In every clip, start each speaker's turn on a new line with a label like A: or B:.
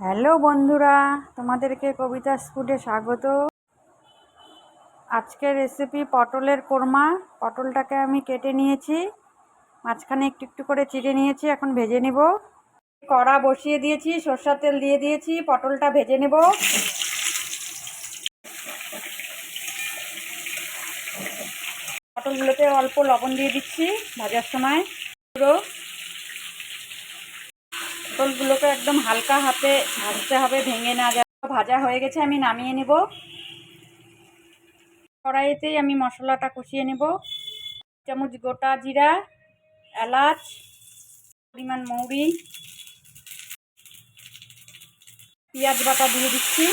A: Hello বন্ধুরা, তোমাদেরকে কবিতা স্কুলে স্বাগত। আজকের রেসিপি পটলের কোরমা। পটলটাকে আমি কেটে নিয়েছি, মাঝখানে একটু একটু করে চিড়ে নিয়েছি, এখন ভেজে নেব। কড়া বসিয়ে দিয়েছি, সর্ষার তেল দিয়ে দিয়েছি, পটলটা ভেজে নেব। পটলগুলোতে অল্প লবণ দিয়ে দিচ্ছি ভাজার সময়। পুরো পটলগুলোকে একদম হালকা হাতে ভাজতে হবে, ভেঙে না যায় ভাজা হয়ে গেছে, আমি নামিয়ে নেব। কড়াইতেই আমি মশলাটা কষিয়ে নেব। চামচ গোটা জিরা, এলাচ, পরিমাণ মৌরি, পেঁয়াজ বাটা দিয়ে দিচ্ছি।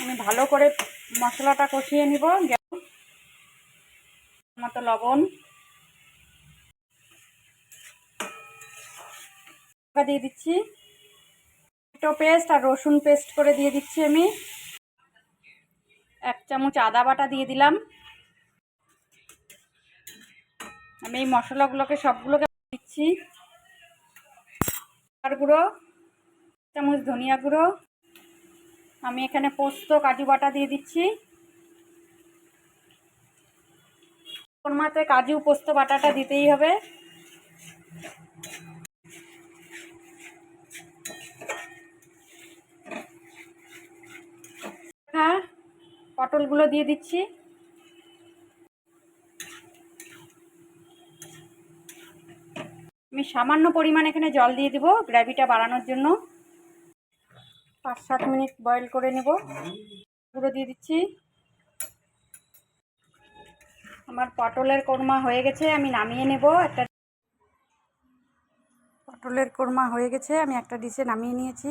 A: আমি ভালো করে মশলাটা কষিয়ে নিব। মতো লবণ। দিয়ে দিচ্ছি। টমেটো পেস্ট আর রসুন পেস্ট করে দিয়ে দিচ্ছি আমি। এক চামচ আদা বাটা দিয়ে দিলাম। আমি এই মশলাগুলোকে সবগুলোকে দিচ্ছি। আর গুঁড়ো চামচ ধনিয়া গুঁড়ো। আমি এখানে পোস্ত, কাজু বাটা দিয়ে দিচ্ছি। কোরমাতে কাজু পোস্ত বাটাটা দিতেই হবে হ্যাঁ পটলগুলো দিয়ে দিচ্ছি। আমি সামান্য পরিমাণ এখানে জল দিয়ে দিব গ্রেভিটা বাড়ানোর জন্য। পাঁচ সাত মিনিট বয়েল করে নেব। পুরো দিয়ে দিচ্ছি। আমার পটলের কোরমা হয়ে গেছে, আমি নামিয়ে নেব। একটা পটলের কোরমা হয়ে গেছে, আমি একটা ডিশে নামিয়ে নিয়েছি।